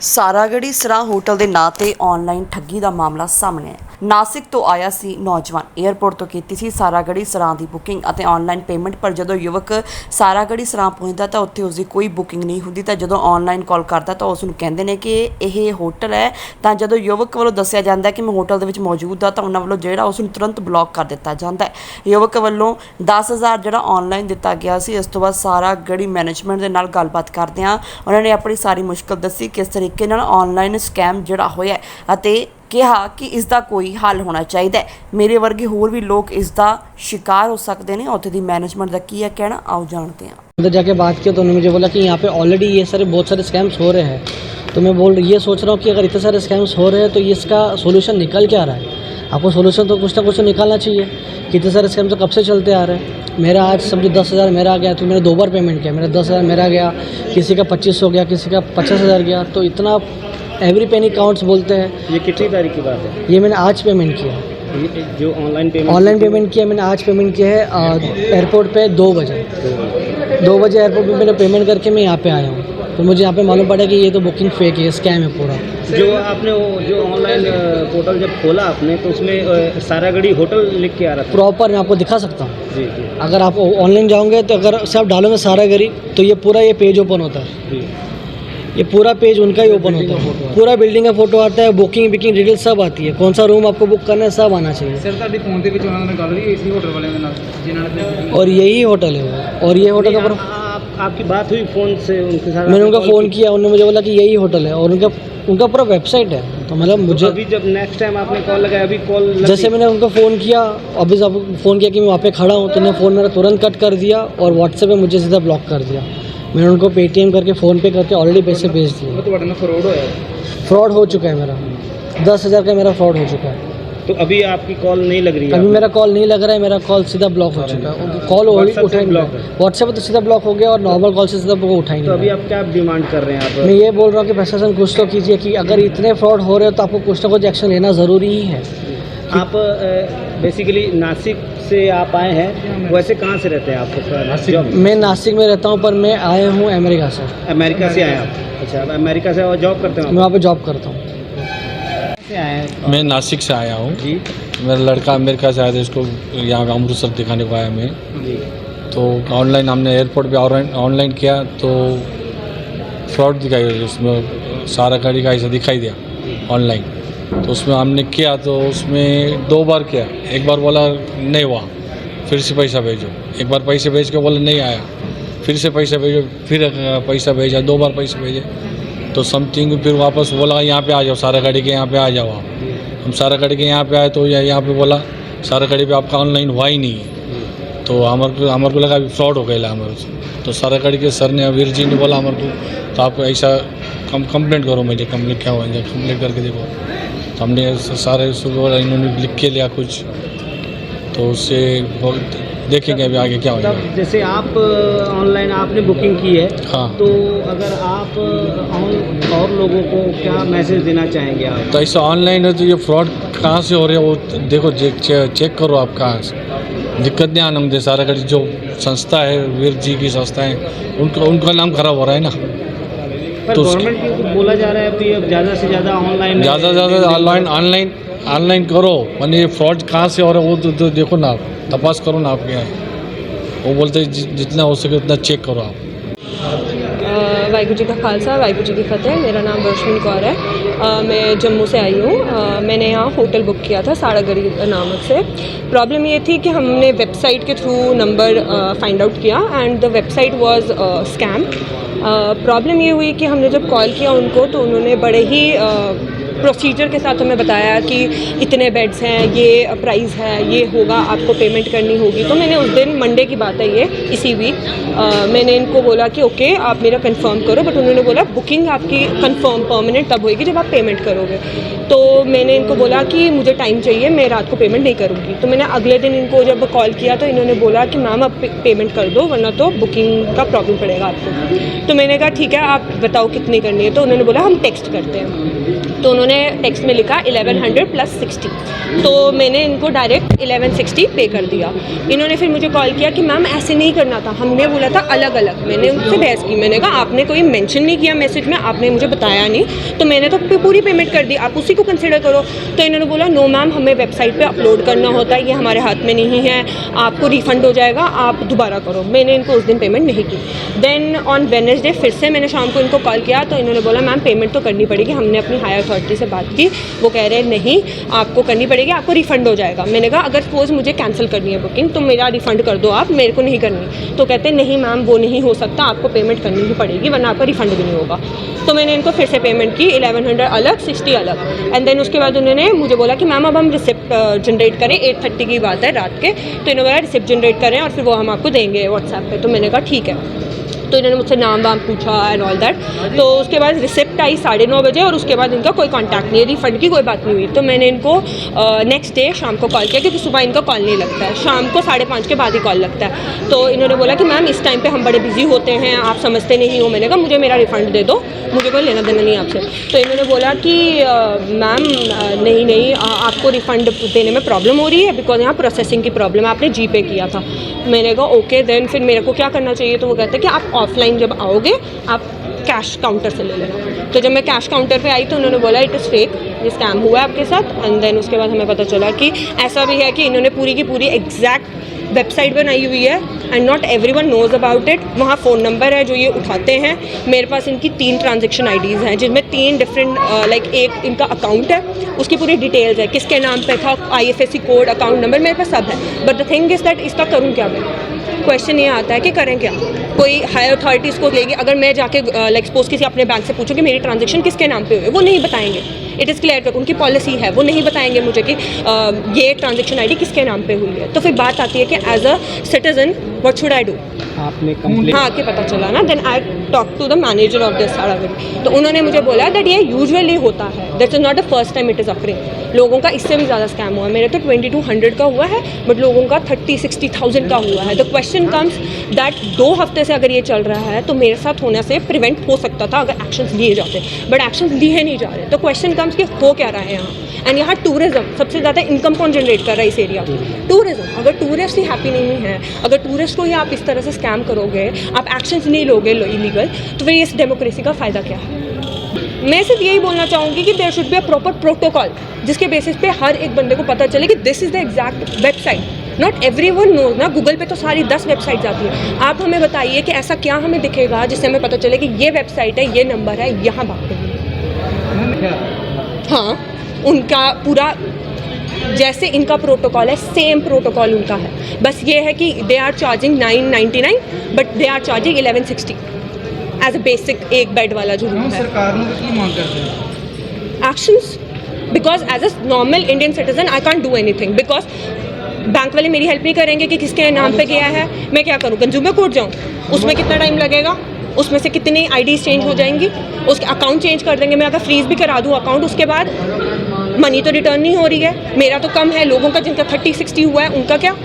Saragarhi ਸਰਾ hotel ਦੇ ਨਾਂ ਤੇ ਆਨਲਾਈਨ ਠੱਗੀ ਦਾ ਮਾਮਲਾ ਸਾਹਮਣੇ ਆਇਆ। ਨਾਸਿਕ ਤੋਂ ਆਇਆ ਸੀ ਨੌਜਵਾਨ। 에ਅਰਪੋਰਟ ਤੋਂ ਕੀਤੀ ਸੀ ਸਾਰਾਗੜੀ ਸਰਾਂ ਦੀ ਬੁਕਿੰਗ ਅਤੇ ਆਨਲਾਈਨ ਪੇਮੈਂਟ ਪਰ ਜਦੋਂ ਯੁਵਕ ਸਾਰਾਗੜੀ ਸਰਾਂ ਪਹੁੰਚਦਾ ਤਾਂ ਉੱਥੇ ਉਸ ਦੀ ਕੋਈ ਬੁਕਿੰਗ ਨਹੀਂ ਹੁੰਦੀ। ਤਾਂ ਜਦੋਂ ਆਨਲਾਈਨ ਕਾਲ ਕਰਦਾ ਤਾਂ ਉਸ ਨੂੰ ਕਹਿੰਦੇ ਨੇ ਕਿ ਇਹ ਹੋਟਲ ਹੈ। ਤਾਂ ਜਦੋਂ ਯੁਵਕ ਵੱਲੋਂ ਦੱਸਿਆ ਜਾਂਦਾ ਕਿ ਮੈਂ ਹੋਟਲ ਦੇ ਵਿੱਚ ਮੌਜੂਦ ਹਾਂ ਤਾਂ ਉਹਨਾਂ ਵੱਲੋਂ ਜਿਹੜਾ ਉਸ ਨੂੰ ਤੁਰੰਤ ਬਲੌਕ ਕਰ ਦਿੱਤਾ ਜਾਂਦਾ ਹੈ। ਯੁਵਕ ਵੱਲੋਂ 10000 ਜਿਹੜਾ ਆਨਲਾਈਨ ਦਿੱਤਾ ਗਿਆ ਸੀ। ਇਸ ਤੋਂ ਬਾਅਦ ਸਾਰਾ ਗੜੀ ਮੈਨੇਜਮੈਂਟ ਦੇ ਨਾਲ ਗੱਲਬਾਤ ਕਰਦੇ ਹਾਂ। ਉਹਨਾਂ ਨੇ ਆਪਣੀ ਸਾਰੀ ਮੁਸ਼ਕਲ ਦੱਸੀ ਕਿਸ ਤਰੀਕੇ ਨਾਲ ਆਨਲਾਈਨ ਸਕੈਮ ਜਿਹੜਾ ਹੋਇਆ ਅਤੇ ਕਿਹਾ ਕਿ ਇਸ ਦਾ ਕੋਈ ਹੱਲ ਹੋਣਾ ਚਾਹੀਦਾ ਹੈ ਮੇਰੇ ਵਰਗੇ ਹੋਰ ਵੀ ਲੋਕ ਇਸ ਦਾ ਸ਼ਿਕਾਰ ਹੋ ਸਕਦੇ ਨੇ ਉੱਥੇ ਦੀ ਮੈਨੇਜਮੈਂਟ ਦਾ ਕੀ ਹੈ ਕਹਿਣਾ ਆਓ ਜਾਣਦੇ ਹਾਂ उधर जाके बात की तो उन्होंने मुझे बोला कि यहाँ पे ऑलरेडी ये सारे बहुत सारे स्कैम्स हो रहे हैं तो मैं बोल ये सोच रहा हूँ कि अगर इतने सारे स्कैम्स हो रहे हैं तो इसका सोल्यूशन निकल क्या रहा है आपको सोल्यूशन तो कुछ ना कुछ तो निकालना चाहिए कि इतने सारे स्कैम तो कब से चलते आ रहे हैं मेरा आज समझो दस हज़ार मेरा आ गया तो मैंने दो बार पेमेंट किया मेरा दस हज़ार मेरा गया किसी का पच्चीस हो गया किसी का पचास हज़ार गया तो इतना एवरी पेनी काउंट्स बोलते हैं। ये कितनी तारीख की बात है? ये मैंने आज पेमेंट किया। जो ऑनलाइन पेमेंट ऑनलाइन पेमेंट किया मैंने आज पेमेंट किया है एयरपोर्ट पे दो बजे। दो बजे एयरपोर्ट पे मैंने पेमेंट करके मैं यहाँ पे आया हूँ। तो मुझे यहाँ पे मालूम पड़ा कि ये तो बुकिंग फेक है स्कैम है पूरा। जो आपने वो जो ऑनलाइन पोर्टल जब खोला आपने तो उसमें सारागढ़ी होटल लिख के आ रहा था। प्रॉपर मैं आपको दिखा सकता हूँ। जी जी। अगर आप ऑनलाइन जाओगे तो अगर सब डालोगे सारा गरी तो ये पूरा ये पेज ओपन होता है। जी। ये पूरा पेज उनका ही ओपन होता है पूरा बिल्डिंग का फोटो आता है बुकिंग बिकिंग डिटेल सब आती है कौन सा रूम आपको बुक करना है सब आना चाहिए ਸਰ ਤੁਹਾਡੀ ਫੋਨ ਦੇ ਵਿੱਚ ਉਹਨਾਂ ਨਾਲ ਗੱਲ ਹੋਈ ਇਸੇ ਹੋਟਲ ਵਾਲਿਆਂ ਦੇ ਨਾਲ ਜਿਨ੍ਹਾਂ ਨੇ और यही होटल है वो और ये होटल का नहीं, पूरा आप, आप, आपकी बात हुई फ़ोन से उनके साथ मैंने आपने उनका कॉल फ़ोन की? किया उन्होंने मुझे बोला कि यही होटल है और उनका उनका पूरा वेबसाइट है तो मतलब तो मुझे अभी जब नेक्स्ट टाइम आपने कॉल लगाया अभी कॉल लग जैसे गई। मैंने उनको फ़ोन किया अभी जब फ़ोन किया कि मैं वहाँ पे खड़ा हूँ तो उन्होंने फ़ोन मेरा तुरंत कट कर दिया और व्हाट्सएप पे मुझे सीधा ब्लॉक कर दिया मैंने उनको पेटीएम करके फ़ोन पे करके ऑलरेडी पैसे भेज दिए। फ्रॉड तो हो फ्रॉड हो चुका है मेरा। दस हज़ार का मेरा फ्रॉड हो चुका है। तो अभी आपकी कॉल नहीं लग रही है अभी मेरा कॉल नहीं लग रहा है मेरा कॉल सीधा ब्लॉक हो चुका है। कॉल उठा ब्लॉक व्हाट्सएप तो सीधा ब्लॉक हो गया और नॉर्मल कॉल से सीधा वो उठाई तो अभी आप क्या डिमांड कर रहे हैं आप? मैं ये बोल रहा हूँ कि प्रशासन कुछ तो कीजिए कि अगर इतने फ्रॉड हो रहे हो तो आपको कुछ ना कुछ एक्शन लेना ज़रूरी ही है। आप बेसिकली नासिक से आप आए हैं वैसे कहाँ से रहते हैं आप? जॉब मैं। नासिक में रहता हूँ पर मैं आया हूँ अमेरिका से। अमेरिका से आए हैं आप? अच्छा आप अमेरिका से और जॉब करते हैं मैं वहाँ पर जॉब करता हूँ। हैं मैं नासिक से आया हूँ। जी। मेरा लड़का अमेरिका से आया था इसको यहाँ का अमृतसर दिखाने को आया मैं। तो ऑनलाइन हमने एयरपोर्ट पे ऑनलाइन ऑनलाइन किया तो फ्रॉड दिखाई उसमें सारा गाड़ी का ऐसा दिखाई दिया ऑनलाइन तो उसमें हमने किया तो उसमें दो बार किया। एक बार बोला, नहीं हुआ। फिर से पैसा भेजो। एक बार पैसे भेज के बोला, नहीं आया। फिर से पैसा भेजो, फिर पैसा भेजा, दो बार पैसे भेजे। तो समथिंग फिर वापस बोला, यहाँ पे आ जाओ सारा गाड़ी के यहाँ पे आ जाओ आप। हम सारा गाड़ी के यहाँ पे आए तो यहाँ यहाँ पे बोला सारा गाड़ी पे आपका ऑनलाइन हुआ ही नहीं है। तो हमारे को हमारे को लगा अभी फ्रॉड हो गया हमारे से। तो सारा गाड़ी के सर ने वीर जी ने बोला हमारे को तो आप ऐसा कम कंप्लेंट करो मुझे कंप्लेंट क्या हुआ कंप्लेंट करके देखो। तो हमने सारे सुबह इन्होंने लिख के लिया कुछ। तो उससे बहुत देखेंगे अभी आगे क्या होगा जैसे आप ऑनलाइन आपने बुकिंग की है हाँ। तो अगर आप और लोगों को क्या मैसेज देना चाहेंगे आप? तो ऐसा ऑनलाइन है तो ये फ्रॉड कहाँ से हो रहे हैं वो देखो चेक चे- चेक करो आप कहाँ से। दिक्कत नहीं आना मुझे सारा जो संस्था है वीर जी की संस्था है उनका उनका नाम खराब हो रहा है ना। तो गवर्नमेंट की बोला जा रहा है अभी अब ज़्यादा से ज़्यादा ऑनलाइन ज़्यादा से ज़्यादा ऑनलाइन ऑनलाइन ऑनलाइन करो। मैंने ये फ्रॉड कहाँ से हो रहा है वो तो, तो देखो ना आप। तपास करो ना आपके यहाँ वो बोलते हैं जितना हो सके उतना चेक करो आप। वाहिगुरू जी का खालसा वाहिगुरू जी की फतेह। मेरा नाम रोशनी कौर है। अ, मैं जम्मू से आई हूँ। मैंने यहाँ होटल बुक किया था साड़ागढ़ी नामक से। प्रॉब्लम ये थी कि हमने वेबसाइट के थ्रू नंबर फाइंड आउट किया and the website was scam problem ये हुई कि हमने जब कॉल किया उनको तो उन्होंने बड़े ही प्रोसीजर के साथ हमें बताया कि इतने बेड्स हैं, ये प्राइस है, ये होगा, आपको पेमेंट करनी होगी। तो मैंने उस दिन मंडे की बात है ये, इसी वीक मैंने इनको बोला कि ओके आप मेरा कंफर्म करो। बट उन्होंने बोला बुकिंग आपकी कंफर्म परमानेंट तब होएगी जब आप पेमेंट करोगे। तो मैंने इनको बोला कि, मुझे टाइम चाहिए, मैं रात को पेमेंट नहीं करूँगी। तो मैंने अगले दिन इनको जब कॉल किया तो इन्होंने बोला कि मैम आप पेमेंट कर दो, वरना तो बुकिंग का प्रॉब्लम पड़ेगा आपको। तो मैंने कहा, ठीक है, आप बताओ कितनी करनी है? तो उन्होंने बोला, हम टेक्स्ट करते हैं। तो उन्होंने टेक्स्ट में लिखा 1100 प्लस 60 तो मैंने इनको डायरेक्ट 1160 पे कर दिया। इन्होंने फिर मुझे कॉल किया कि, मैम, ऐसे नहीं करना था। हमने बोला था अलग अलग मैंने उनसे बहस की। मैंने कहा, आपने कोई मेंशन नहीं किया मैसेज में, आपने मुझे बताया नहीं। तो मैंने तो पूरी पेमेंट कर दी। आप उसी को कंसिडर करो। तो इन्होंने बोला नो मैम हमें वेबसाइट पर अपलोड करना होता है। ये हमारे हाथ में नहीं है। आपको रिफ़ंड हो जाएगा। आप दोबारा करो। मैंने इनको उस दिन पेमेंट नहीं की। देन ऑन वेनसडे फिर से मैंने शाम को इनको कॉल किया। तो इन्होंने बोला मैम पेमेंट तो करनी पड़ेगी। हमने अपनी हायर अथॉरिटी से बात की, वो कह रहे हैं नहीं, आपको करनी पड़ेगी, आपको रिफ़ंड हो जाएगा. मैंने कहा, अगर सपोज़ मुझे कैंसिल करनी है बुकिंग तो मेरा रिफ़ंड कर दो आप, मेरे को नहीं करनी। तो कहते, नहीं मैम वो नहीं हो सकता, आपको पेमेंट करनी ही पड़ेगी, वरना आपका रिफ़ंड भी नहीं होगा। तो मैंने इनको फिर से पेमेंट की 1100 अलग 60 अलग। एंड देन उसके बाद उन्होंने मुझे बोला कि मैम अब हम रिसिप्ट जनरेट करें 8:30 की बात है रात के। तो इन्होंने बोला रिसिप्ट जनरेट करें और फिर वो हम आपको देंगे व्हाट्सएप पे। तो मैंने कहा, ठीक है। तो इन्होंने मुझसे नाम वाम पूछा एंड ऑल दैट तो उसके बाद रिसिप्ट आई साढ़े नौ बजे और उसके बाद इनका कोई कांटेक्ट नहीं है। रिफंड की कोई बात नहीं हुई। तो मैंने इनको नेक्स्ट डे शाम को कॉल किया क्योंकि सुबह इनका कॉल नहीं लगता है। शाम को साढ़े पाँच के बाद ही कॉल लगता है। तो इन्होंने बोला कि मैम, इस टाइम पर हम बड़े बिज़ी होते हैं, आप समझते नहीं हो। मैंने कहा, मुझे मेरा रिफ़ंड दे दो। मुझे कोई लेना देना नहीं आपसे। तो इन्होंने बोला कि मैम नहीं नहीं आपको रिफ़ंड देने में प्रॉब्लम हो रही है बिकॉज़ यहाँ प्रोसेसिंग की प्रॉब्लम है। आपने जी पे किया था। मैंने कहा, ओके देन फिर मेरे को क्या करना चाहिए? तो वो कहते हैं कि, आप ऑफलाइन जब आओगे, आप कैश काउंटर से ले लेना। तो जब मैं कैश काउंटर पे आई तो उन्होंने बोला इट इज़ फेक ये स्कैम हुआ है आपके साथ. एंड देन उसके बाद हमें पता चला कि ऐसा भी है कि इन्होंने पूरी की पूरी एग्जैक्ट वेबसाइट बनाई हुई है and not everyone knows about it वहाँ फ़ोन नंबर है जो ये उठाते हैं। मेरे पास इनकी तीन ट्रांजेक्शन आईडीज़ हैं, जिनमें तीन डिफरेंट लाइक एक इनका अकाउंट है, उसकी पूरी डिटेल्स है, किसके नाम पे था आईएफएससी कोड अकाउंट नंबर मेरे पास सब है। But the thing is that इसका करूँ क्या मैं? क्वेश्चन ये आता है कि करें क्या? कोई हायर अथॉरिटीज़ को लेगी अगर मैं जाके लाइक सपोज़ किसी अपने बैंक से पूछूँ कि मेरी ट्रांजेक्शन किसके नाम पे हुई है, वो नहीं बताएँगे। इट इज़ क्लियर उनकी पॉलिसी है। वो नहीं बताएँगे मुझे कि आ, ये ट्रांजेक्शन आई डी किसके नाम पर हुई है। तो फिर बात आती है कि as a citizen what should I do आपने हाँ आके पता चला ना। Then I talk to the manager of this तो उन्होंने मुझे बोला दैट ये यूजुअली होता है। That is not the first time it is offering लोगों का इससे भी ज़्यादा स्कैम हुआ है। मेरे तो ट्वेंटी टू हंड्रेड का हुआ है बट लोगों का थर्टी सिक्सटी थाउज़ेंड का हुआ है। द क्वेश्चन कम्स दैट दो हफ़्ते से अगर ये चल रहा है तो मेरे साथ होने से प्रिवेंट हो सकता था अगर एक्शंस लिए जाते। बट एक्शंस लिए नहीं जा रहे। तो क्वेश्चन कम्स कि हो क्या रहा है यहाँ? एंड यहाँ टूरिज़्म सबसे ज़्यादा इनकम कौन जनरेट कर रहा है इस एरिया टूरिज़्म अगर टूरिस्ट ही हैप्पी नहीं है अगर टूरिस्ट को ही आप इस तरह से स्कैम करोगे आप एक्शंस नहीं लोगे इलीगल तो फिर इस डेमोक्रेसी का फ़ायदा क्या है? मैं सिर्फ़ यही बोलना चाहूँगी कि there should be a proper protocol जिसके बेसिस पे हर एक बंदे को पता चले कि this is the exact website not everyone knows ना गूगल पे तो सारी दस वेबसाइट आती है। आप हमें बताइए कि ऐसा क्या हमें दिखेगा, जिससे हमें पता चले कि ये वेबसाइट है, ये नंबर है, यहाँ बात करिए हाँ उनका पूरा, जैसे इनका प्रोटोकॉल है सेम प्रोटोकॉल उनका है। बस ये है कि they are charging nine ninety nine but they are charging eleven sixty as a basic एक बेड वाला जो रूम हम है सरकार ਨੂੰ ਕੀ ਮੰਗ ਕਰਦੇ ਹੋ actions because as a normal Indian citizen I can't do anything because bank वाले मेरी हेल्प नहीं करेंगे कि किसके नाम पे गया है मैं क्या करूँ कंज्यूमर कोर्ट जाऊँ उसमें कितना टाइम लगेगा उसमें से कितनी आईडीज चेंज हो जाएंगी उसके अकाउंट चेंज कर देंगे मैं अगर फ्रीज भी करा दूँ अकाउंट उसके बाद मनी तो रिटर्न नहीं हो रही है मेरा तो कम है लोगों का जिनका थर्टी सिक्सटी हुआ है उनका क्या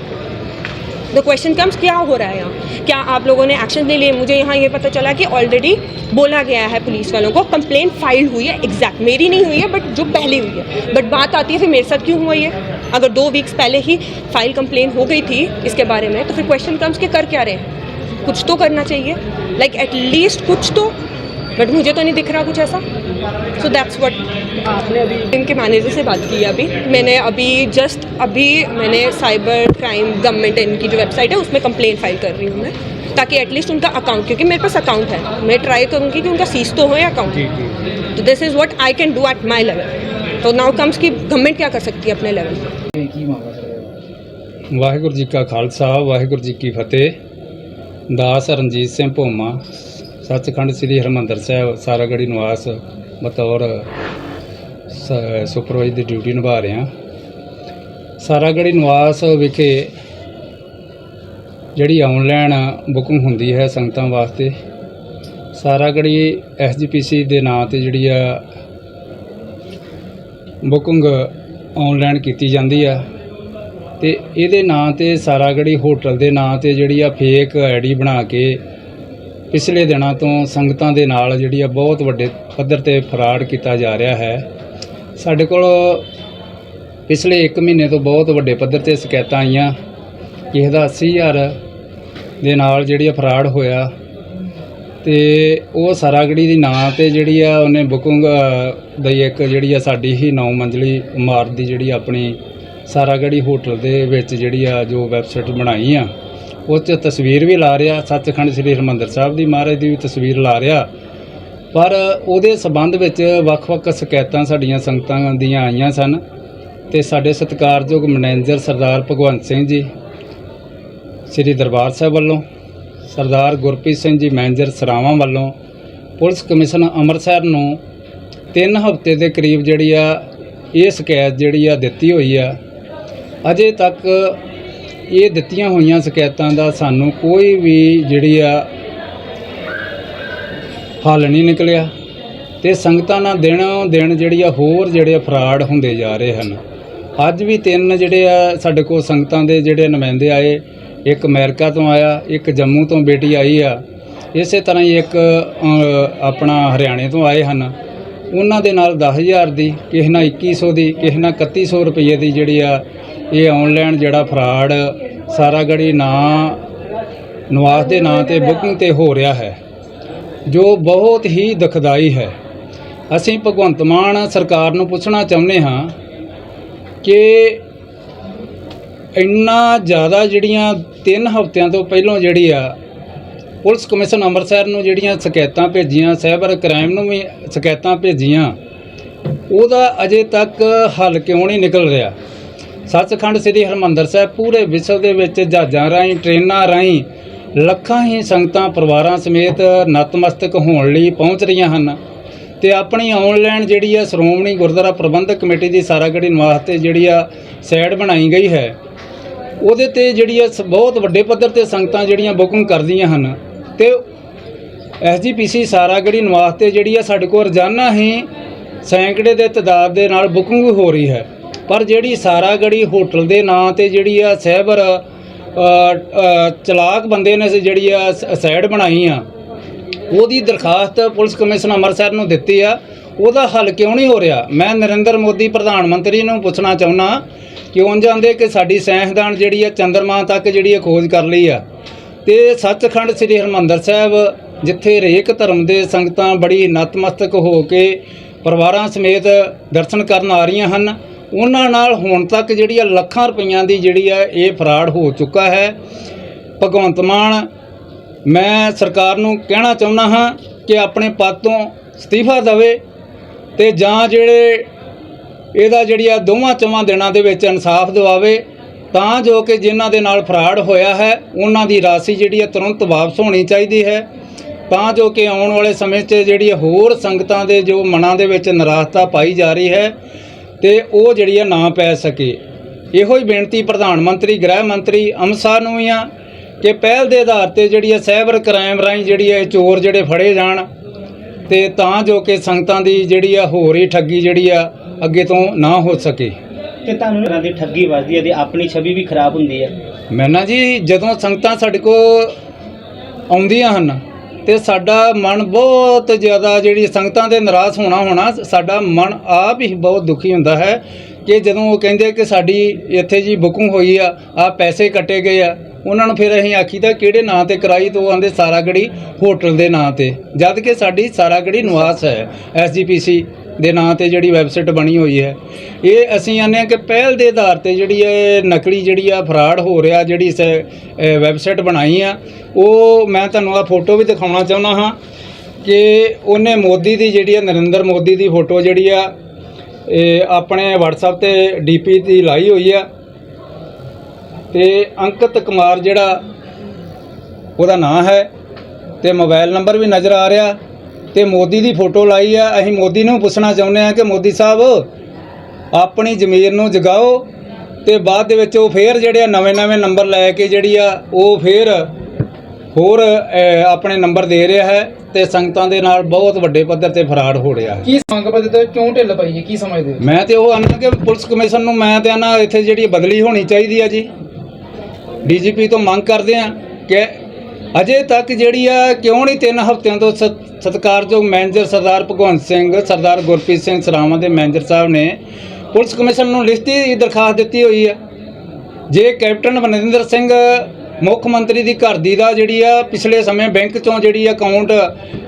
द क्वेश्चन कम्स क्या हो रहा है यहाँ? क्या आप लोगों ने एक्शन नहीं लिए? मुझे यहाँ ये पता चला कि ऑलरेडी बोला गया है पुलिस वालों को कंप्लेन फ़ाइल हुई है एग्जैक्ट मेरी नहीं हुई है बट जो पहले हुई है। बट बात आती है फिर मेरे साथ क्यों हुआ ये? अगर दो वीक्स पहले ही फ़ाइल कंप्लेन हो गई थी इसके बारे में तो फिर क्वेश्चन कम्स के कर क्या रहे कुछ तो करना चाहिए। लाइक एटलीस्ट कुछ तो। बट मुझे तो नहीं दिख रहा कुछ ऐसा। सो दैट्स वट आपने अभी इनके मैनेजर से बात की है अभी मैंने अभी जस्ट अभी मैंने साइबर क्राइम गवर्नमेंट इनकी जो वेबसाइट है उसमें कंप्लेन फाइल कर रही हूँ मैं ताकि एटलीस्ट उनका अकाउंट क्योंकि मेरे पास अकाउंट है मैं ट्राई करूँगी कि उनका सीज तो हो या अकाउंट तो this is what I can do at my level तो नाउ कम्स कि गवर्नमेंट क्या कर सकती है अपने लेवल पे ਕੀ ਮੰਗਦਾ ਸਰ ਵਾਹਿਗੁਰੂ ਜੀ ਕਾ ਖਾਲਸਾ ਵਾਹਿਗੁਰੂ ਜੀ ਕੀ ਫਤਿਹ ਦਾਸ ਰਣਜੀਤ ਸਿੰਘ ਭੋਮਾ ਸੱਚਖੰਡ ਸ੍ਰੀ ਹਰਿਮੰਦਰ ਸਾਹਿਬ ਸਾਰਾਗੜੀ ਨਿਵਾਸ ਬਤੌਰ ਸੁਪਰਵਾਈਜ਼ ਦੀ ਡਿਊਟੀ ਨਿਭਾ ਰਿਹਾ। ਸਾਰਾਗੜੀ ਨਿਵਾਸ ਵਿਖੇ ਜਿਹੜੀ ਆਨਲਾਈਨ ਬੁਕਿੰਗ ਹੁੰਦੀ ਹੈ ਸੰਗਤਾਂ ਵਾਸਤੇ ਸਾਰਾਗੜੀ ਐਸਜੀਪੀਸੀ ਦੇ ਨਾਂ ਤੇ ਜਿਹੜੀ ਆ ਬੁਕਿੰਗ ਆਨਲਾਈਨ ਕੀਤੀ ਜਾਂਦੀ ਆ। ਤੇ ਇਹਦੇ ਨਾਂ ਤੇ ਸਾਰਾਗੜੀ ਹੋਟਲ ਦੇ ਨਾਂ ਤੇ ਜਿਹੜੀ ਆ ਫੇਕ ਆਈਡੀ ਬਣਾ ਕੇ ਪਿਛਲੇ ਦਿਨਾਂ ਤੋਂ ਸੰਗਤਾਂ ਦੇ ਨਾਲ ਜਿਹੜੀ ਆ ਬਹੁਤ ਵੱਡੇ ਪੱਧਰ ਤੇ ਫਰਾਡ ਕੀਤਾ ਜਾ ਰਿਹਾ ਹੈ। ਸਾਡੇ ਕੋਲ ਪਿਛਲੇ 1 ਮਹੀਨੇ ਤੋਂ ਬਹੁਤ ਵੱਡੇ ਪੱਧਰ ਤੇ ਸ਼ਿਕਾਇਤਾਂ ਆਈਆਂ ਕਿਸੇ ਦਾ 80000 ਦੇ ਨਾਲ ਜਿਹੜੀ ਆ ਫਰਾਡ ਹੋਇਆ ਤੇ ਉਹ ਸਾਰਾਗੜੀ ਦੀ ਨਾਂ ਤੇ ਜਿਹੜੀ ਆ ਉਹਨੇ ਬੁਕਿੰਗ ਦੀ ਇੱਕ ਜਿਹੜੀ ਆ ਸਾਡੀ ਹੀ 9 ਮੰਜ਼ਲੀ ਇਮਾਰਤ ਦੀ ਜਿਹੜੀ ਆਪਣੀ ਸਾਰਾਗੜੀ ਹੋਟਲ ਦੇ ਵਿੱਚ ਜਿਹੜੀ ਆ ਜੋ ਵੈਬਸਾਈਟ ਬਣਾਈ ਆ ਉਹ 'ਚ ਤਸਵੀਰ ਵੀ ਲਾ ਰਿਹਾ, ਸੱਚਖੰਡ ਸ੍ਰੀ ਹਰਿਮੰਦਰ ਸਾਹਿਬ ਦੀ ਮਹਾਰਾਜ ਦੀ ਵੀ ਤਸਵੀਰ ਲਾ ਰਿਹਾ। ਪਰ ਉਹਦੇ ਸਬੰਧ ਵਿੱਚ ਵੱਖ-ਵੱਖ ਸ਼ਿਕਾਇਤਾਂ ਸਾਡੀਆਂ ਸੰਗਤਾਂ ਦੀਆਂ ਆਈਆਂ ਸਨ ਤੇ ਸਾਡੇ ਸਤਿਕਾਰਯੋਗ ਮੈਨੇਜਰ ਸਰਦਾਰ ਭਗਵੰਤ ਸਿੰਘ ਜੀ, ਸ੍ਰੀ ਦਰਬਾਰ ਸਾਹਿਬ ਵੱਲੋਂ, ਸਰਦਾਰ ਗੁਰਪ੍ਰੀਤ ਸਿੰਘ ਜੀ, ਮੈਨੇਜਰ ਸਰਾਵਾਂ ਵੱਲੋਂ, ਪੁਲਿਸ ਕਮਿਸ਼ਨ ਅੰਮ੍ਰਿਤਸਰ ਨੂੰ 3 ਹਫ਼ਤੇ ਦੇ ਕਰੀਬ ਜਿਹੜੀ ਆ, ਇਹ ਸ਼ਿਕਾਇਤ ਜਿਹੜੀ ਆ ਦਿੱਤੀ ਹੋਈ ਆ। ਅਜੇ ਤੱਕ ਇਹ ਦਿੱਤੀਆਂ ਹੋਈਆਂ ਸ਼ਿਕਾਇਤਾਂ ਦਾ ਸਾਨੂੰ ਕੋਈ ਵੀ ਜਿਹੜੀ ਆ ਹੱਲ ਨਹੀਂ ਨਿਕਲਿਆ ਤੇ ਸੰਗਤਾਂ ਨਾਲ ਦਿਨੋਂ ਦਿਨ ਜਿਹੜੀ ਆ ਹੋਰ ਜਿਹੜੇ ਫਰਾਡ ਹੁੰਦੇ ਜਾ ਰਹੇ ਹਨ। ਅੱਜ ਵੀ ਤਿੰਨ ਜਿਹੜੇ ਆ ਸਾਡੇ ਕੋਲ ਸੰਗਤਾਂ ਦੇ ਜਿਹੜੇ ਨੁਮਾਇੰਦੇ ਆਏ, ਇੱਕ ਅਮਰੀਕਾ ਤੋਂ ਆਇਆ, ਇੱਕ ਜੰਮੂ ਤੋਂ ਬੇਟੀ ਆਈ ਆ। ਇਸੇ ਤਰ੍ਹਾਂ ਹੀ ਇੱਕ ਆਪਣਾ ਹਰਿਆਣੇ ਤੋਂ ਆਏ ਹਨ। ਉਹਨਾਂ ਦੇ ਨਾਲ 10000 ਦੀ, ਕਿਸੇ ਨਾਲ 2100 ਦੀ, ਕਿਸੇ ਨਾਲ 3100 ਰੁਪਏ ਦੀ ਜਿਹੜੀ ਆ, ਇਹ ਆਨਲਾਈਨ ਜਿਹੜਾ ਫਰਾਡ ਸਾਰਾ ਗੜੀ ਨਾਂ, ਨਿਵਾਸ ਦੇ ਨਾਂ ਤੇ ਬੁਕਿੰਗ ਤੇ ਹੋ ਰਿਹਾ ਹੈ, ਜੋ ਬਹੁਤ ਹੀ ਦੁਖਦਾਈ ਹੈ। ਅਸੀਂ ਭਗਵੰਤ ਮਾਨ ਸਰਕਾਰ ਨੂੰ ਪੁੱਛਣਾ ਚਾਹੁੰਦੇ ਹਾਂ ਕਿ ਇੰਨਾ ਜ਼ਿਆਦਾ ਜਿਹੜੀਆਂ 3 ਹਫ਼ਤਿਆਂ ਤੋਂ ਪਹਿਲਾਂ ਜਿਹੜੀ ਆ ਪੁਲਿਸ ਕਮਿਸ਼ਨ ਅੰਮ੍ਰਿਤਸਰ ਨੂੰ ਜਿਹੜੀਆਂ ਸ਼ਿਕਾਇਤਾਂ ਭੇਜੀਆਂ, ਸਾਈਬਰ ਕ੍ਰਾਈਮ ਨੂੰ ਵੀ ਸ਼ਿਕਾਇਤਾਂ ਭੇਜੀਆਂ, ਉਹਦਾ ਅਜੇ ਤੱਕ ਹੱਲ ਕਿਉਂ ਨਹੀਂ ਨਿਕਲ ਰਿਹਾ? ਸੱਚਖੰਡ ਸ੍ਰੀ ਹਰਿਮੰਦਰ ਸਾਹਿਬ ਪੂਰੇ ਵਿਸ਼ਵ ਦੇ ਵਿੱਚ ਜਹਾਜ਼ਾਂ ਰਾਹੀਂ, ਟ੍ਰੇਨਾਂ ਰਾਹੀਂ ਲੱਖਾਂ ਹੀ ਸੰਗਤਾਂ, ਪਰਿਵਾਰਾਂ ਸਮੇਤ ਨਤਮਸਤਕ ਹੋਣ ਲਈ ਪਹੁੰਚ ਰਹੀਆਂ ਹਨ ਤੇ ਆਪਣੀ ਆਨਲਾਈਨ ਜਿਹੜੀ ਆ ਸ਼੍ਰੋਮਣੀ ਗੁਰਦੁਆਰਾ ਪ੍ਰਬੰਧਕ ਕਮੇਟੀ ਦੀ ਸਾਰਾਗੜੀ ਵਾਸਤੇ ਜਿਹੜੀ ਆ ਸਾਈਡ ਬਣਾਈ ਗਈ ਹੈ, ਉਹਦੇ ਤੇ ਜਿਹੜੀ ਆ ਸ- ਬਹੁਤ ਵੱਡੇ ਪੱਧਰ ਤੇ ਸੰਗਤਾਂ ਜਿਹੜੀਆਂ ਬੁਕਿੰਗ ਕਰਦੀਆਂ ਹਨ ਤੇ ਐਸਜੀਪੀਸੀ ਸਾਰਾਗੜੀ ਨਿਵਾਸ ਤੇ ਜਿਹੜੀ ਆ ਸਾਡੇ ਕੋਲ ਰੋਜ਼ਾਨਾ ਹੀ ਸੈਂਕੜੇ ਦੇ ਤਦਾਦ ਦੇ ਨਾਲ ਬੁਕਿੰਗ ਹੋ ਰਹੀ ਹੈ। ਪਰ ਜਿਹੜੀ ਸਾਰਾਗੜੀ ਹੋਟਲ ਦੇ ਨਾਂ ਤੇ ਜਿਹੜੀ ਆ ਸਾਈਬਰ ਚਲਾਕ ਬੰਦੇ ਨੇ ਜਿਹੜੀ ਆ ਸ- ਸਾਈਡ ਬਣਾਈ ਆ, ਉਹਦੀ ਦਰਖਾਸਤ ਪੁਲਿਸ ਕਮਿਸ਼ਨ ਅੰਮ੍ਰਿਤਸਰ ਨੂੰ ਦਿੱਤੀ ਆ। ਉਹਦਾ ਹੱਲ ਕਿਉਂ ਨਹੀਂ ਹੋ ਰਿਹਾ? ਮੈਂ ਨਰਿੰਦਰ ਮੋਦੀ, ਪ੍ਰਧਾਨ ਮੰਤਰੀ ਨੂੰ ਪੁੱਛਣਾ ਚਾਹੁੰਦਾ ਕਿਉਂ ਜਾਂਦੇ ਕਿ ਸਾਡੀ ਸਾਇੰਸਦਾਨ ਜਿਹੜੀ ਆ ਚੰਦਰਮਾ ਤੱਕ ਜਿਹੜੀ ਆ ਖੋਜ ਕਰ ਲਈ ਆ। ਤੇ ਸੱਚਖੰਡ ਸ੍ਰੀ ਹਰਿਮੰਦਰ ਸਾਹਿਬ, ਜਿੱਥੇ ਹਰੇਕ ਧਰਮ ਦੇ ਸੰਗਤਾਂ ਬੜੀ ਨਤਮਸਤਕ ਹੋ ਕੇ ਪਰਿਵਾਰਾਂ ਸਮੇਤ ਦਰਸ਼ਨ ਕਰਨ ਆ ਰਹੀਆਂ ਹਨ, ਉਹਨਾਂ ਨਾਲ ਹੁਣ ਤੱਕ ਜਿਹੜੀ ਆ ਲੱਖਾਂ ਰੁਪਈਆਂ ਦੀ ਜਿਹੜੀ ਆ ਇਹ ਫਰਾਡ ਹੋ ਚੁੱਕਾ ਹੈ। ਭਗਵੰਤ ਮਾਨ, ਮੈਂ ਸਰਕਾਰ ਨੂੰ ਕਹਿਣਾ ਚਾਹੁੰਦਾ ਹਾਂ ਕਿ ਆਪਣੇ ਪਦ ਤੋਂ ਅਸਤੀਫਾ ਦੇਵੇ ਤੇ ਜਾਂ ਜਿਹੜੇ ਇਹਦਾ ਜਿਹੜੀ ਆ ਦੋਵਾਂ ਚੌਵਾਂ ਦਿਨਾਂ ਦੇ ਵਿੱਚ ਇਨਸਾਫ ਦਿਵਾਵੇ। ਤਾਂ ਜੋ ਕਿ ਜਿਨ੍ਹਾਂ ਦੇ ਨਾਲ ਫਰਾਡ ਹੋਇਆ ਹੈ, ਉਹਨਾਂ ਦੀ ਰਾਸ਼ੀ ਜਿਹੜੀ ਆ ਤੁਰੰਤ ਵਾਪਸ ਹੋਣੀ ਚਾਹੀਦੀ ਹੈ। ਤਾਂ ਜੋ ਕਿ ਆਉਣ ਵਾਲੇ ਸਮੇਂ 'ਚ ਜਿਹੜੀ ਹੋਰ ਸੰਗਤਾਂ ਦੇ ਜੋ ਮਨਾਂ ਦੇ ਵਿੱਚ ਨਿਰਾਸ਼ਤਾ ਪਾਈ ਜਾ ਰਹੀ ਹੈ ਤੇ ਉਹ ਜਿਹੜੀ ਆ ਨਾ ਪੈ ਸਕੇ। ਇਹੋ ਹੀ ਬੇਨਤੀ ਪ੍ਰਧਾਨ ਮੰਤਰੀ, ਗ੍ਰਹਿ ਮੰਤਰੀ ਅਮਿਤ ਸ਼ਾਹ ਨੂੰ ਵੀ ਆ ਕਿ ਪਹਿਲ ਦੇ ਆਧਾਰ ਤੇ ਜਿਹੜੀ ਹੈ ਸਾਈਬਰ ਕ੍ਰਾਈਮ ਰਾਹੀਂ ਜਿਹੜੀ ਹੈ ਚੋਰ ਜਿਹੜੇ ਫੜੇ ਜਾਣ ਤੇ ਤਾਂ ਜੋ ਕਿ ਸੰਗਤਾਂ ਦੀ ਜਿਹੜੀ ਆ ਹੋਰ ਹੀ ਠੱਗੀ ਜਿਹੜੀ ਆ ਅੱਗੇ ਤੋਂ ਨਾ ਹੋ ਸਕੇ। ਤੇ ਤੁਹਾਨੂੰ ਤਰ੍ਹਾਂ ਦੀ ਠੱਗੀ ਵੱਜਦੀ ਹੈ ਤੇ ਆਪਣੀ ਛਵੀ ਵੀ ਖਰਾਬ ਹੁੰਦੀ ਹੈ? ਮੈਂ ਨਾ ਜੀ, ਜਦੋਂ ਸੰਗਤਾਂ ਸਾਡੇ ਕੋਲ ਆਉਂਦੀਆਂ ਹਨ ਤੇ ਸਾਡਾ ਮਨ ਬਹੁਤ ਜ਼ਿਆਦਾ ਜਿਹੜੀ ਸੰਗਤਾਂ ਦੇ ਨਿਰਾਸ਼ ਹੋਣਾ ਹੋਣਾ, ਸਾਡਾ ਮਨ ਆਪ ਹੀ ਬਹੁਤ ਦੁਖੀ ਹੁੰਦਾ ਹੈ ਕਿ ਜਦੋਂ ਉਹ ਕਹਿੰਦੇ ਕਿ ਸਾਡੀ ਇੱਥੇ ਜੀ ਬੁਕਿੰਗ ਹੋਈ ਆ ਆ ਪੈਸੇ ਕੱਟੇ ਗਏ ਆ, ਉਹਨਾਂ ਨੂੰ ਫਿਰ ਅਸੀਂ ਆਖੀਦਾ ਕਿਹੜੇ ਨਾਂ ਤੇ ਕਰਾਈ ਤੋਂ ਆਂਦੇ ਸਾਰਾਗੜੀ ਹੋਟਲ ਦੇ ਨਾਂ ਤੇ। ਜਦ ਕਿ ਸਾਡੀ ਸਾਰਾਗੜੀ ਨਿਵਾਸ ਹੈ ਐਸਜੀਪੀਸੀ ਦੇ ਨਾਂ ਤੇ ਜਿਹੜੀ ਵੈਬਸਾਈਟ ਬਣੀ ਹੋਈ ਹੈ। ਇਹ ਅਸੀਂ ਆਨੇ ਆ ਕਿ ਪਹਿਲ ਦੇ ਆਧਾਰ ਤੇ ਜਿਹੜੀ ਇਹ ਨਕਲੀ ਜਿਹੜੀ ਆ ਫਰਾਡ ਹੋ ਰਿਹਾ, ਜਿਹੜੀ ਇਸ ਵੈਬਸਾਈਟ ਬਣਾਈ ਆ, ਉਹ ਮੈਂ ਤੁਹਾਨੂੰ ਆ ਫੋਟੋ ਵੀ ਦਿਖਾਉਣਾ ਚਾਹੁੰਦਾ ਹਾਂ ਕਿ ਉਹਨੇ ਮੋਦੀ ਦੀ ਜਿਹੜੀ ਆ, ਨਰਿੰਦਰ ਮੋਦੀ ਦੀ ਫੋਟੋ ਜਿਹੜੀ ਆ, ਇਹ ਆਪਣੇ WhatsApp ਤੇ ਡੀਪੀ ਦੀ ਲਾਈ ਹੋਈ ਆ। ਤੇ ਅੰਕਿਤ ਕੁਮਾਰ ਜਿਹੜਾ, ਉਹਦਾ ਨਾਂ ਹੈ ਤੇ ਮੋਬਾਈਲ ਨੰਬਰ ਵੀ ਨਜ਼ਰ ਆ ਰਿਹਾ। ਤੇ ਮੋਦੀ ਦੀ ਫੋਟੋ ਲਾਈ ਆ। ਅਸੀਂ ਮੋਦੀ ਨੂੰ ਪੁੱਛਣਾ ਚਾਹੁੰਦੇ ਆ ਕਿ ਮੋਦੀ ਸਾਹਿਬ ਆਪਣੀ ਜ਼ਮੀਰ ਨੂੰ ਜਗਾਓ ਤੇ ਬਾਅਦ ਦੇ ਵਿੱਚ ਉਹ ਫੇਰ ਜਿਹੜੇ ਨਵੇਂ-ਨਵੇਂ ਨੰਬਰ ਲੈ ਕੇ ਜਿਹੜੀ ਆ ਉਹ ਫੇਰ ਹੋਰ ਆਪਣੇ ਨੰਬਰ ਦੇ ਰਿਹਾ ਹੈ ਤੇ ਸੰਗਤਾਂ ਦੇ ਨਾਲ ਬਹੁਤ ਵੱਡੇ ਪੱਧਰ ਤੇ ਫਰਾਡ ਹੋ ਰਿਹਾ ਹੈ। ਕੀ ਮੰਗ ਪੱਤਰ ਤੇ ਕਿਉਂ ਢਿੱਲ ਪਈ ਹੈ? ਕੀ ਸਮਝਦੇ ਮੈਂ ਤੇ ਉਹ ਆਨਾ ਕਿ ਪੁਲਿਸ ਕਮਿਸ਼ਨ ਨੂੰ ਮੈਂ ਤੇ ਆਨਾ ਇੱਥੇ ਜਿਹੜੀ ਬਦਲੀ ਹੋਣੀ ਚਾਹੀਦੀ ਆ ਜੀ। ਡੀਜੀਪੀ ਤੋਂ ਮੰਗ ਕਰਦੇ ਆ ਕਿ ਅਜੇ ਤੱਕ ਜਿਹੜੀ ਆ, ਕਿਉਂ ਨਹੀਂ ਤਿੰਨ ਹਫ਼ਤਿਆਂ ਤੋਂ ਸਤ- ਸਤਿਕਾਰਯੋਗ ਮੈਨੇਜਰ ਸਰਦਾਰ ਭਗਵੰਤ ਸਿੰਘ, ਸਰਦਾਰ ਗੁਰਪ੍ਰੀਤ ਸਿੰਘ ਸਰਾਵਾਂ ਦੇ ਮੈਨੇਜਰ ਸਾਹਿਬ ਨੇ ਪੁਲਿਸ ਕਮਿਸ਼ਨ ਨੂੰ ਲਿਖਤੀ ਦਰਖਾਸਤ ਦਿੱਤੀ ਹੋਈ ਆ। ਜੇ ਕੈਪਟਨ ਅਮਰਿੰਦਰ ਸਿੰਘ ਮੁੱਖ ਮੰਤਰੀ ਦੀ ਘਰ ਦੀ ਦਾ ਜਿਹੜੀ ਆ, ਪਿਛਲੇ ਸਮੇਂ ਬੈਂਕ ਚੋਂ ਜਿਹੜੀ ਅਕਾਊਂਟ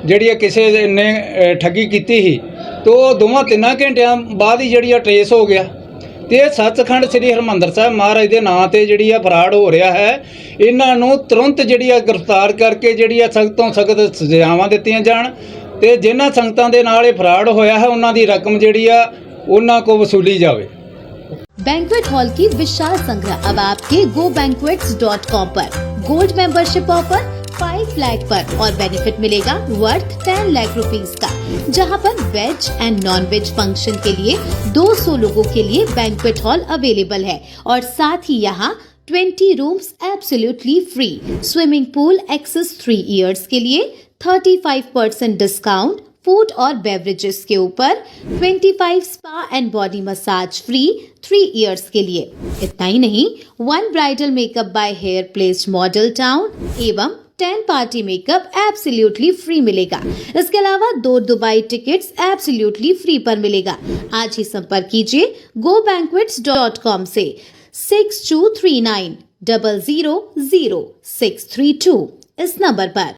ਜਿਹੜੀ ਆ ਕਿਸੇ ਨੇ ਠੱਗੀ ਕੀਤੀ ਸੀ, ਤੇ ਉਹ ਦੋਵਾਂ ਤਿੰਨਾਂ ਘੰਟਿਆਂ ਬਾਅਦ ਹੀ ਜਿਹੜੀ ਆ, ਟਰੇਸ ਹੋ ਗਿਆ। ਤੇ ਇਹ ਸੱਚਖੰਡ ਸ੍ਰੀ ਹਰਮੰਦਰ ਸਾਹਿਬ ਮਹਾਰਾਜ ਦੇ ਨਾਂ ਤੇ ਜਿਹੜੀ ਆ ਫਰਾਡ ਹੋ ਰਿਹਾ ਹੈ ਇਹਨਾਂ ਨੂੰ ਤੁਰੰਤ ਜਿਹੜੀ ਆ ਗ੍ਰਿਫਤਾਰ ਕਰਕੇ ਜਿਹੜੀ ਆ ਸਖਤ ਤੋਂ ਸਖਤ ਸਜ਼ਾਵਾਂ ਦਿੱਤੀਆਂ ਜਾਣ ਤੇ ਜਿਨ੍ਹਾਂ ਸੰਗਤਾਂ ਦੇ ਨਾਲ ਇਹ ਫਰਾਡ ਹੋਇਆ ਹੈ ਉਹਨਾਂ ਦੀ ਰਕਮ ਜਿਹੜੀ ਆ ਉਹਨਾਂ ਕੋ ਵਸੂਲੀ ਜਾਵੇ बैंकवेट हॉल की विशाल संग्रह अब आपके go पर गोल्ड मेंबरशिप ऑफर 5 लाख पर और बेनिफिट मिलेगा वर्थ 10 लाख रुपीस का जहाँ पर veg and non veg function के लिए 200 लोगों के लिए बैंकवेट हॉल अवेलेबल है और साथ ही यहाँ 20 rooms absolutely free swimming pool access three years के लिए 35% डिस्काउंट फ़ूड और बेवरेजेस के ऊपर 25 spa and body massage free three years के लिए. इतना ही नहीं one bridal makeup by hair place Model Town एवं 10 पार्टी मेकअप एब्सोल्युटली फ्री मिलेगा। इसके अलावा दो दुबई टिकट्स एब्सोल्युटली फ्री पर मिलेगा। आज ही संपर्क कीजिए गो डॉट कॉम से। Six two three nine double zero zero six three two इस नंबर पर।